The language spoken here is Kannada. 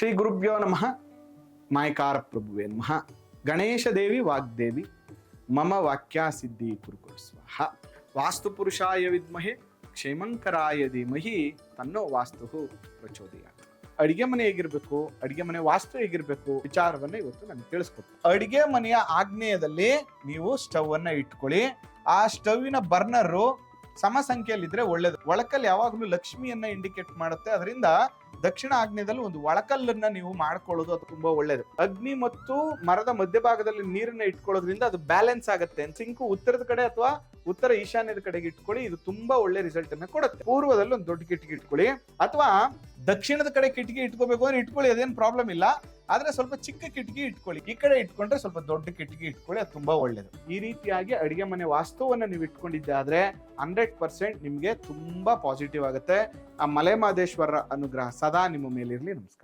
ಶ್ರೀ ಗುರುಭ್ಯೋ ನಮಃ. ಮಾಯಕಾರ ಪ್ರಭುವೇ ನಮಃ. ಗಣೇಶ ದೇವಿ ವಾಗ್ದೇವಿ. ಮಮ ವಾಕ್ಯ ಸಿದ್ಧಿ ಕುರುಕುರು ಸ್ವಾಹ ವಾಸ್ತು ಪುರುಷಾಯ ವಿದ್ಮಹೆ ಕ್ಷೇಮಂಕರಾಯ ಧೀಮಹಿ ತನ್ನೋ ವಾಸ್ತು ಪ್ರಚೋದಯ ಅಡಿಗೆ ಮನೆ ಹೇಗಿರ್ಬೇಕು? ಅಡಿಗೆ ಮನೆ ವಾಸ್ತು ಹೇಗಿರ್ಬೇಕು? ವಿಚಾರವನ್ನ ಇವತ್ತು ನಾನು ತಿಳಿಸ್ಕೊಡ್ತೀನಿ. ಅಡಿಗೆ ಮನೆಯ ಆಗ್ನೇಯದಲ್ಲಿ ನೀವು ಸ್ಟವ್ ಅನ್ನ ಇಟ್ಕೊಳ್ಳಿ. ಆ ಸ್ಟವ್ವಿನ ಬರ್ನರ್ ಸಮ ಸಂಖ್ಯೆಯಲ್ಲಿದ್ರೆ ಒಳ್ಳೇದು. ಒಳಕಲ್ಲಿ ಯಾವಾಗಲೂ ಲಕ್ಷ್ಮಿಯನ್ನ ಇಂಡಿಕೇಟ್ ಮಾಡುತ್ತೆ. ಅದರಿಂದ ದಕ್ಷಿಣ ಆಗ್ನೇಯದಲ್ಲಿ ಒಂದು ಒಳಕಲ್ಲನ್ನ ನೀವು ಮಾಡ್ಕೊಳ್ಳೋದು ಅದು ತುಂಬಾ ಒಳ್ಳೇದು. ಅಗ್ನಿ ಮತ್ತು ಮರದ ಮಧ್ಯಭಾಗದಲ್ಲಿ ನೀರನ್ನ ಇಟ್ಕೊಳ್ಳೋದ್ರಿಂದ ಅದು ಬ್ಯಾಲೆನ್ಸ್ ಆಗುತ್ತೆ. ಸಿಂಕು ಉತ್ತರದ ಕಡೆ ಅಥವಾ ಉತ್ತರ ಈಶಾನ್ಯದ ಕಡೆಗೆ ಇಟ್ಕೊಳ್ಳಿ, ಇದು ತುಂಬಾ ಒಳ್ಳೆ ರಿಸಲ್ಟ್ ಅನ್ನ ಕೊಡುತ್ತೆ. ಪೂರ್ವದಲ್ಲಿ ಒಂದು ದೊಡ್ಡ ಕಿಟಕಿ ಇಟ್ಕೊಳ್ಳಿ. ಅಥವಾ ದಕ್ಷಿಣದ ಕಡೆ ಕಿಟಕಿ ಇಟ್ಕೋಬೇಕು ಅಂದ್ರೆ ಇಟ್ಕೊಳ್ಳಿ, ಅದೇನು ಪ್ರಾಬ್ಲಮ್ ಇಲ್ಲ. ಆದ್ರೆ ಸ್ವಲ್ಪ ಚಿಕ್ಕ ಕಿಟಕಿ ಇಟ್ಕೊಳ್ಳಿ. ಈ ಕಡೆ ಇಟ್ಕೊಂಡ್ರೆ ಸ್ವಲ್ಪ ದೊಡ್ಡ ಕಿಟಕಿ ಇಟ್ಕೊಳ್ಳಿ, ಅದು ತುಂಬಾ ಒಳ್ಳೇದು. ಈ ರೀತಿಯಾಗಿ ಅಡಿಗೆ ಮನೆ ವಾಸ್ತುವನ್ನ ನೀವು ಇಟ್ಕೊಂಡಿದ್ದಾದ್ರೆ ಹಂಡ್ರೆಡ್ ಪರ್ಸೆಂಟ್ ನಿಮ್ಗೆ ತುಂಬಾ ಪಾಸಿಟಿವ್ ಆಗುತ್ತೆ. ಆ ಮಲೆ ಮಹದೇಶ್ವರ ಅನುಗ್ರಹ ಸದಾ ನಿಮ್ಮ ಮೇಲಿರಲಿ. ನಮಸ್ಕಾರ.